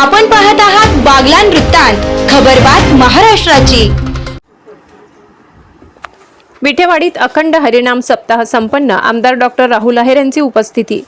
आपण पाहत आहात बागलान वृत्तांत खबरबात महाराष्ट्राची. विठेवाडीत अखंड हरिनाम सप्ताह संपन्न आमदार डॉक्टर राहुल आहेर यांची उपस्थिती.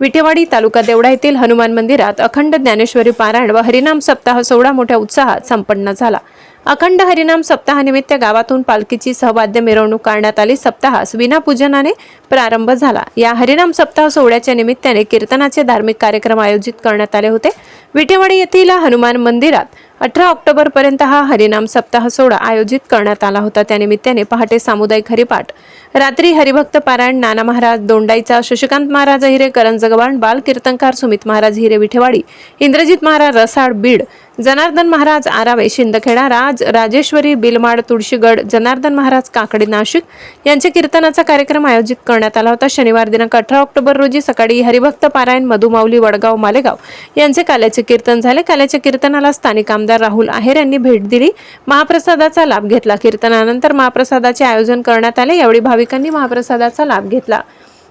विठेवाडी तालुका देवडा येथील हनुमान मंदिरात अखंड ज्ञानेश्वरी पारायण व हरिनाम सप्ताह सोहळा मोठ्या उत्साहात संपन्न झाला. अखंड हरिनाम सप्ताहानिमित्त गावातून पालखीची सहवाद्य मिरवणूक करण्यात आली. सप्ताहास विनापूजनाने प्रारंभ झाला. या हरिनाम सप्ताह सोहळ्याच्या निमित्ताने कीर्तनाचे धार्मिक कार्यक्रम आयोजित करण्यात आले होते. विटेवाडी येथील हनुमान मंदिरात अठरा ऑक्टोबर पर्यंत हा हरिनाम सप्ताह सोहळा आयोजित करण्यात आला होता. त्यानिमित्ताने पहाटे सामुदायिक हरिपाठ रात्री हरिभक्त पारायण नाना महाराज दोंडाईचा शशिकांत महाराज हिरे करंज गव्हाण बाल कीर्तनकार सुमित महाराज हिरे विठेवाडी इंद्रजित महाराज रसाड बीड जनार्दन महाराज आरावे शिंदखेडा राज राजेश्वरी बिलमाड तुळशीगड जनार्दन महाराज काकडे नाशिक यांचे कीर्तनाचा कार्यक्रम आयोजित करण्यात आला होता. शनिवार दिनांक अठरा ऑक्टोबर रोजी सकाळी हरिभक्त पारायण मधुमाऊली वडगाव मालेगाव यांचे काल्याचे कीर्तन झाले. काल्याच्या कीर्तनाला स्थानिक आमदार राहुल आहेर यांनी भेट दिली. महाप्रसादाचा लाभ घेतला. कीर्तनानंतर महाप्रसादाचे आयोजन करण्यात आले. यावेळी भाविकांनी महाप्रसादाचा लाभ घेतला.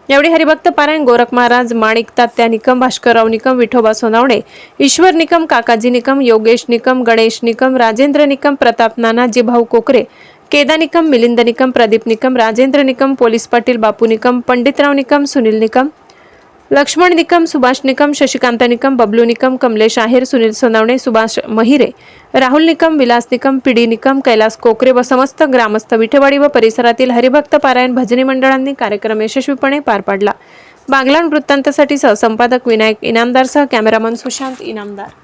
यावेळी हरिभक्त पारायण गोरख महाराज माणिक तात्या निकम भास्करराव निकम विठोबा सोनावणे ईश्वर निकम काकाजी Nikam Yogesh Nikam Ganesh Nikam Rajendra Nikam Pratap Nana Jibhau Kokare Keda Nikam Milind Nikam Pradeep Nikam Rajendra Nikam police Patil Bapu Nikam Panditrao Nikam Sunil Nikam Laxman Nikam Subhash Nikam Shashikant Nikam Bablu Nikam Kamlesh Aher Sunil Sonawane Subhash Mahire Rahul Nikam Vilas Nikam P D Nikam Kailas Kokare व समस्त ग्रामस्थ विठेवाडी व परिसरातील हरिभक्त पारायण भजनी मंडळांनी कार्यक्रम यशस्वीपणे पार पाडला. बागलाण वृत्तांतासाठी सहसंपादक विनायक इनामदारसह कॅमेरामन सुशांत इनामदार.